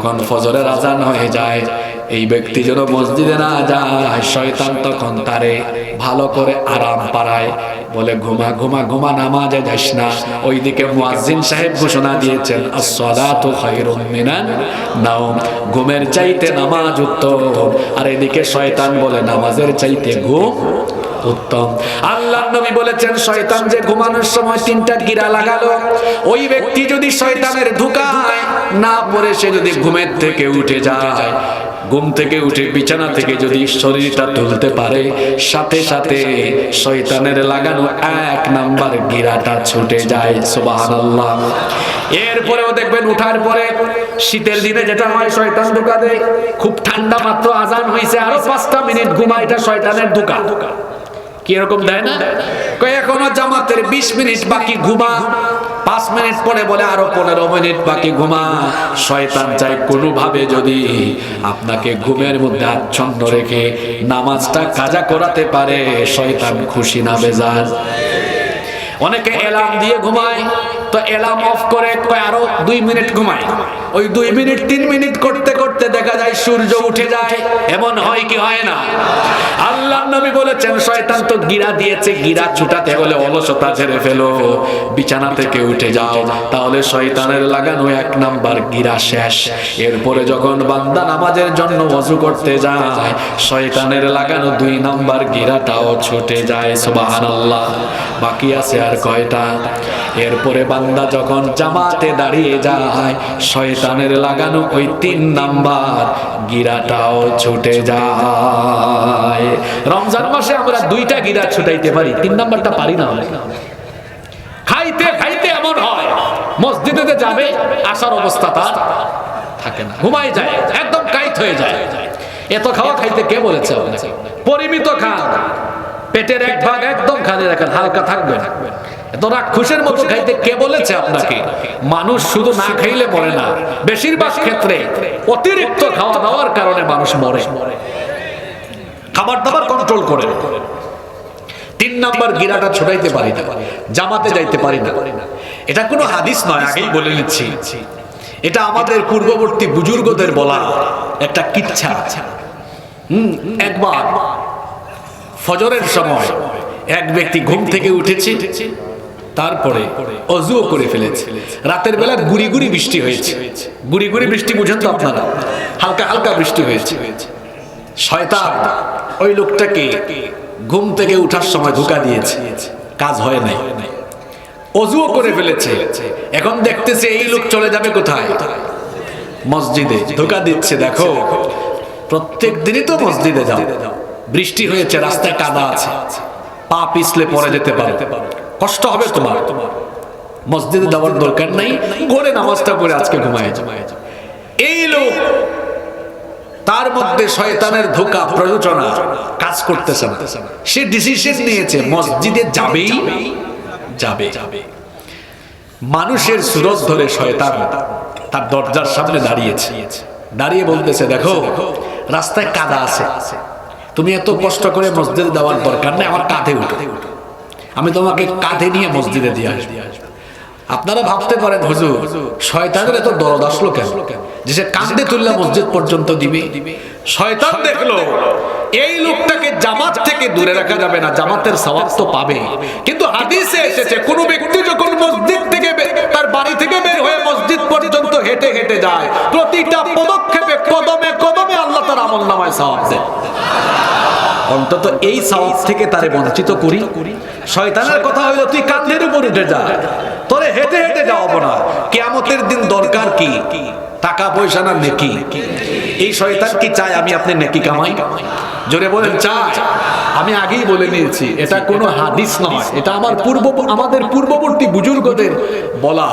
যখন ফজরের আজান হয়ে যায়। এই ব্যক্তি যেন মসজিদে না যায়, শয়তান তখন তারে ভালো করে আরাম পাড়ায়। বলে, ঘুমা ঘুমা ঘুমা, নামাজে যাস না। ওইদিকে মুয়াজ্জিন সাহেব ঘোষণা দিয়েছেন, আসসালাতু খায়রুম মিনান নাওম। ঘুমের চাইতে নামাজ উত্তম। আর এদিকে শয়তান বলে, নামাজের চাইতে ঘুম উত্তম। আল্লাহ নবী বলেছেন, শয়তান যে ঘুমানোর সময় তিনটা গিরা লাগালো, ওই ব্যক্তি যদি শয়তানের ঢুকায় না পরে সে যদি ঘুমের থেকে উঠে যায়, ঘুম থেকে উঠে বিছানা থেকে যদি শরীরটা তুলতে পারে, সাথে সাথে শয়তানের লাগানো এক নাম্বার গিরাটা ছুটে যায়। সুবহানাল্লাহ। এরপরেও দেখবেন, উঠার পরে শীতের দিনে যেটা হয়, শয়তান ঢুকা দেয়। খুব ঠান্ডা মাত্র আজান হয়েছে আরও পাঁচটা মিনিট ঘুমা এটা শয়তানের ঢুকা কি এরকম দেয় না এখনও জামাতের বিশ মিনিট বাকি ঘুমা। পাঁচ মিনিট পরে বলে, আরও পনেরো মিনিট বাকি ঘুমা। শয়তান চাই কোনোভাবে যদি আপনাকে ঘুমের মধ্যে আচ্ছন্ন রেখে নামাজটা কাজা করাতে পারে, শয়তান খুশি না বেজার। অনেকে এলাম দিয়ে ঘুমায়। তো এলার্ম অফ করে আরও দুই মিনিট ঘুমায়। ওই দুই মিনিট, তিন মিনিট করতে করতে দেখা যায় সূর্য উঠে যায়। এমন হয় কি হয় না? আল্লাহ নবী বলেছেন, শয়তান তো গিরা দিয়েছে, গিরা ছুটাতে হলে অলসতা ছেড়ে ফেলো। বিছানা থেকে উঠে যাও। তাহলে শয়তানের লাগানো এক নাম্বার গিরা শেষ। এরপরে যখন বান্দা নামাজের জন্য ওযু করতে যায়, শয়তানের লাগানো দুই নাম্বার গিরাটাও ছুটে যায়, সুবহানাল্লাহ। বাকি আছে আর কয়টা? এরপরে বান্দা যখন জামাতে দাঁড়িয়ে যায়, শয়তানের লাগানো ওই তিন নাম্বার গিরাটাও ছুটে যায়। রমজান মাসে আমরা দুইটা গিরা ছুটাইতে পারি, তিন নাম্বারটা পারি না খাইতে খাইতে এমন হয়, মসজিদে যাবে, আসার অবস্থা তার থাকে না। ঘুমাই যায়, একদম কাইত হয়ে যায়। এত খাওয়া খাইতে কে বলেছে পরিমিত খান, পেটের এক ভাগ একদম খালি রাখেন, হালকা থাকবে এত রাক্ষসের মতো খাইতে কে বলেছে আপনাকে? মানুষ শুধু না খাইলে মরে না। বেশিরভাগ ক্ষেত্রে অতিরিক্ত খাওয়া দাওয়ার কারণে মানুষ মরে। খাবার দাবার কন্ট্রোল করে। তিন নাম্বার গিরাটা ছোটাইতে পারি না। জামাতে যাইতে পারি না। এটা কোনো হাদিস নয় আগেই বলে নিচ্ছি। এটা আমাদের পূর্ববর্তী বুজুর্গদের বলা একটা কিচ্ছা। হুম একবার। ফজরের সময় এক ব্যক্তি ঘুম থেকে উঠেছে। তারপরে অজুও করে ফেলেছে। রাতের বেলা গুড়ি গুড়ি বৃষ্টি হয়েছে। গুড়ি গুড়ি বৃষ্টি বুঝেন তো আপনারা? হালকা হালকা বৃষ্টি হয়েছে। শয়তান ওই লোকটাকে ঘুম থেকে উঠার সময় ধোকা দিয়েছে। কাজ হয় নাই। অজুও করে ফেলেছে। এখন দেখতেছে এই লোক চলে যাবে কোথায়? মসজিদে ধোকা দিচ্ছে, দেখো। প্রত্যেক দিনই তো মসজিদে যাও। বৃষ্টি হয়েছে, রাস্তায় কাদা আছে। পা পিছলে পরে যেতে পারো। কষ্ট হবে তোমার। মসজিদে যাওয়ার দরকার নাই ঘরে নামাজটা পড়ে আজকে ঘুমায় এই লোক তার মধ্যে শয়তানের ধোকা প্রযোজনা কাজ করতেছে না। সে ডিসিশন নিয়েছে মসজিদে যাবেই যাবে। যাবে। মানুষের সুরত ধরে শয়তান তার দরজার সামনে দাঁড়িয়েছে। দাঁড়িয়ে বলতেছে দেখো রাস্তায় কাদা আছে। তুমি এত কষ্ট করে মসজিদে দেওয়ার দরকার নেই আমার কাঁধে উঠো। আমি তোমাকে কাঁধে নিয়ে মসজিদে দিয়ে আসব। আপনারা ভাবতে পারেন, হুজুর, শয়তানের এত দরদ আসলো কেন? যে সে কান্দে তুললে মসজিদ পর্যন্ত দিবে। শয়তান দেখল, এই লোকটাকে জামাত থেকে দূরে রাখা যাবে না, জামাতের সওয়াব তো পাবে। কিন্তু হাদিসে এসেছে, কোন ব্যক্তি যখন মসজিদ থেকে তার বাড়ি থেকে বের হয়ে মসজিদ পর্যন্ত হেঁটে হেঁটে যায়, প্রতিটা পদক্ষেপে কদমে কদমে আল্লাহ তার আমল নামায় সওয়াব দেয়। অন্তত এই সওয়াব থেকে তারে বঞ্চিত করি। শয়তানের কথা হইল তুই কান্দের উপর উঠে যা। তোরে হেঁটে হেঁটে যাওয়াবো না। কেয়ামতের দিন দরকার কি? টাকা পয়সা না নেকি? এই শয়তান কি চায় আমি আপনি নেকি কামাই? জোরে বলেন চাই আমি আগেই বলে নিয়েছি এটা কোনো হাদিস নয়। এটা আমার পূর্ব আমাদের পূর্ববর্তী বুজুর্গদের বলা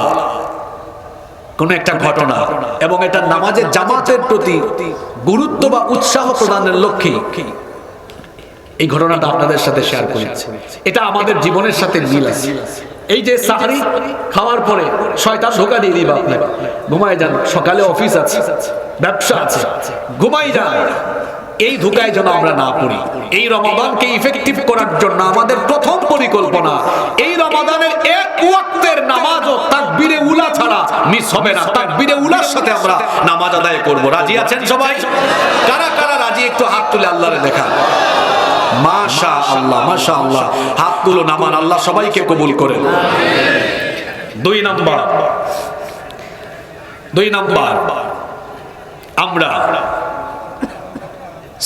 কোন একটা ঘটনা এবং এটা নামাজের জামাতের প্রতি গুরুত্ব বা উৎসাহ প্রদানের লক্ষ্যে। এই ঘটনাটা আপনাদের সাথে শেয়ার করেছি। এটা আমাদের জীবনের সাথে মিল আছে। এই যে সাহারি খাওয়ার পরে শয়তান ধোকা দিয়ে দিবা আপনাকে। ঘুমায় যান, সকালে অফিস আছে, ব্যবসা আছে ঘুমাই যান। এই ধোকায় যেন আমরা না পড়ি। এই রমাদানকে ইফেক্টিভ করার জন্য আমাদের প্রথম পরিকল্পনা, এই রমাদানের এক ওয়াক্তের নামাজও তাকবীরে উলা ছাড়া মিস হবে না। তাকবীরে উলার সাথে আমরা নামাজ আদায় করব। রাজি আছেন সবাই? কারা কারা রাজি? একটু হাত তুলে আল্লাহরে দেখা মাশা আল্লাহ মাশা আল্লাহ হাতগুলো নামান, আল্লাহ সবাইকে কবুল করেন। দুই নাম্বার। দুই নাম্বার, আমরা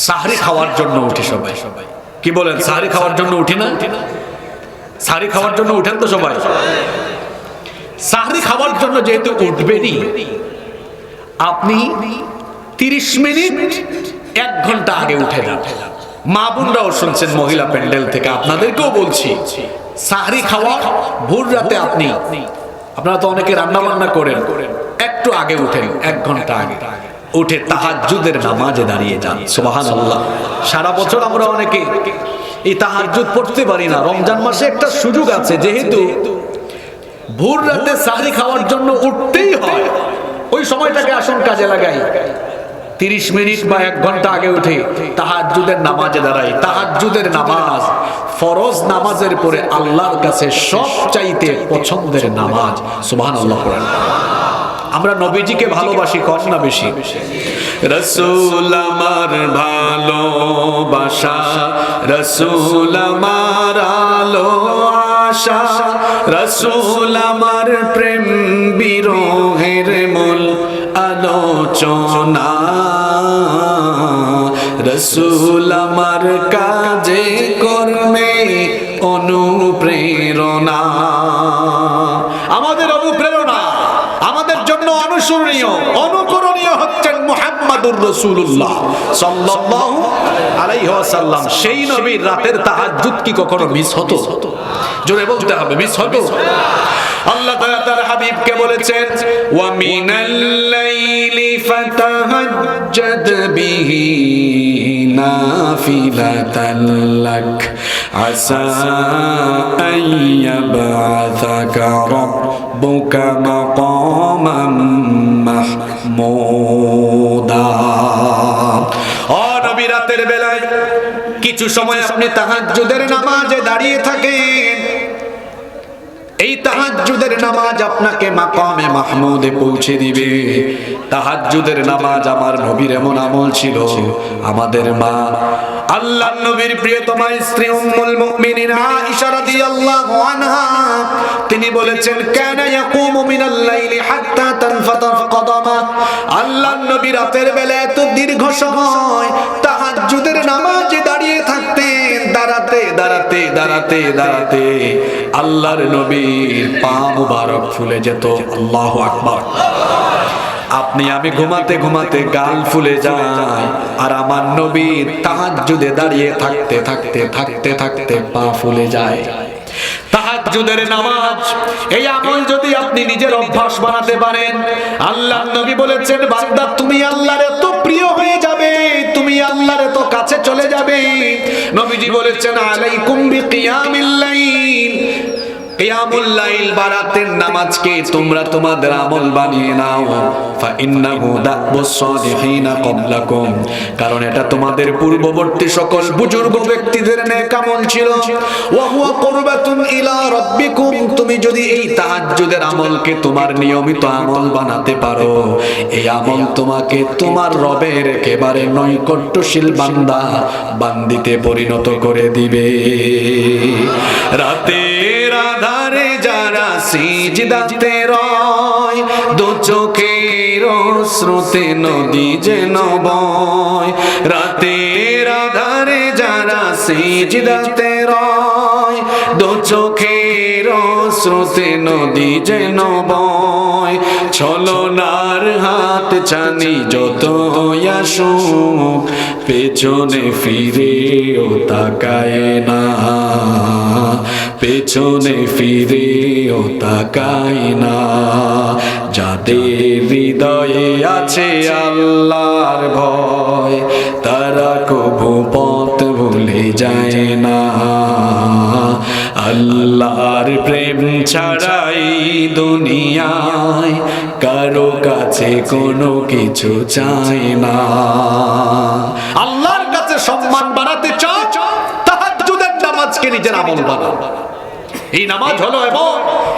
সাহারি খাওয়ার জন্য উঠি সবাই সবাই। কি বলেন, সাহারি খাওয়ার জন্য উঠি না? সাহারি খাওয়ার জন্য উঠেন তো সবাই। সাহারি খাওয়ার জন্য যেহেতু উঠবেনই, আপনি তিরিশ মিনিট এক ঘণ্টা আগে উঠে যান। মা বোনরাও শুনছেন মহিলা প্যান্ডেল থেকে, আপনাদেরকেও বলছি। সাহারি খাওয়া, ভোর রাতে আপনি, আপনারা তো অনেকে রান্না বান্না করেন, একটু আগে উঠেন, এক ঘণ্টা আগে, উঠে তাহাজ্জুদের নামাজে দাঁড়িয়ে যান সুবাহান আল্লাহ সারা বছর আমরা অনেকে এই তাহাজ্জুদ পড়তে পারি না, রমজান মাসে একটা সুযোগ আছে, যেহেতু ভোর রাতে সাহরি খাওয়ার জন্য উঠতেই হয়, ওই সময়টাকে আসুন কাজে লাগাই। তিরিশ মিনিট বা এক ঘণ্টা আগে উঠে তাহাজ্জুদের নামাজে দাঁড়াই তাহাজ্জুদের নামাজ, ফরজ নামাজের পরে আল্লাহর কাছে সবচাইতে পছন্দের নামাজ। সুবহান আল্লাহ আমরা নবীজিকে ভালোবাসি, কম না বেশি। রসুল আমার ভালোবাসা, রসুল আমার আলো আশা, রসুল আমার প্রেম বিরোহের মূল আলোচনা। রসুল আমার কাজে, কর্মে অনুপ্রেরণা। আমাদের অনুপ্রেরণা, আমাদের জন্য অনুসরণীয়, অনুকরণীয় হচ্ছেন মুহাম্মাদুর রাসূলুল্লাহ সাল্লাল্লাহু আলাইহি ওয়াসাল্লাম। সেই নবীর রাতের তাহাজ্জুদ কি কখনো মিস হতো? জোরে বলতে হবে মিস হতো? আল্লাহ তাআলা তার হাবিবকে বলেছেন, ওয়া মিনাল ফাতাহাজ্জাদ বিহি নাফিলাতান লাক আসা আন ইয়াবআসাকা রাব্বুকা মাকামান মাহমুদা ও নবী, রাতের বেলায় কিছু সময় আপনি তাহাজ্জুদের নামাজে দাঁড়িয়ে থাকেন। এই তাহাজ্জুদের নামাজ আপনাকে মাকামে মাহমুদে পৌঁছে দিবে। তাহাজ্জুদের নামাজ আমার নবীর এমন আমল ছিল, আমাদের মা আল্লাহ নবীর প্রিয়তমা স্ত্রী উম্মুল মুমিনিন আয়েশা রাদিয়াল্লাহু আনহা, তিনি বলেছেন, কানা ইয়াকুমু মিনাল লাইলি হাত্তা তানফাতা কদামা আল্লাহ নবী রাতের বেলা এত দীর্ঘ সময় তাহাজ্জুদের নামাজে দাঁড়িয়ে দাঁড়াতে দাঁড়াতে দাঁড়াতে দাঁড়াতে আল্লাহর নবীর পা মুবারক ফুলে যেত। আল্লাহু আকবার। আপনি, আমি ঘুমাতে ঘুমাতে গাল ফুলে যায় আর আমার নবীর তাহাজ্জুদে দাঁড়িয়ে থাকতে থাকতে থাকতে থাকতে পা ফুলে যায়। তাহাজ্জুদের নামাজ, এই আমল যদি আপনি নিজের অভ্যাস বানাতে পারেন আল্লাহ নবী বলেছেন, বান্দা, তুমি আল্লাহর এত প্রিয় হয়ে যাবে, তুমি আল্লাহর এত কাছে চলে যাবে নবীজি বলেছেন আলাইকুম বিকিয়ামিল লাইল। কারণ এটা তোমাদের পূর্ববর্তী সকল বুজুর্গ ব্যক্তিদের নেক আমল ছিল। তুমি যদি এই তাহাজ্জুদের আমলকে তোমার নিয়মিত আমল বানাতে পারো, এই আমল তোমাকে তোমার রবের একেবারে নৈকট্যশীল বান্দা বান্দিতে পরিণত করে দিবে। যারা সিজদাতে রয় দু চোখের শ্রুতে নদী যেন বয়। রাতের আধারে যারা সিজদাতে রয় দু চোখের শ্রুতে নদী যেন বয় ছলনার হাত চানি যত আসুক, পেছনে ফিরেও তাকায় না। পেছনে ফিরেও তাকায় না। যাদের হৃদয়ে আছে আল্লাহর ভয়, তারা কবু পথ ভুলে যায় না। আল্লাহর প্রেম ছাড়াই দুনিয়ায় কারও কাছে কোনো কিছু চায় না। আল্লাহর কাছে সম্মান বাড়াতে চাও, তাহাজ্জুদের নামাজকে নিজের আমল বানাও। এই নামাজ হলো এবং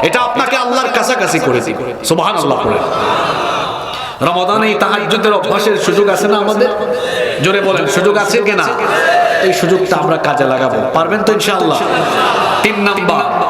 এটা আপনাকে আল্লাহর কাছাকাছি করে দিবে। সুবহানাল্লাহ করে রমাদানে এই তাহাজ্জুদের অভ্যাসের সুযোগ আছে না আমাদের? জোরে বলেন, সুযোগ আছে কিনা? এই সুযোগটা আমরা কাজে লাগাবো। পারবেন তো ইনশাআল্লাহ? তিন নাম্বার।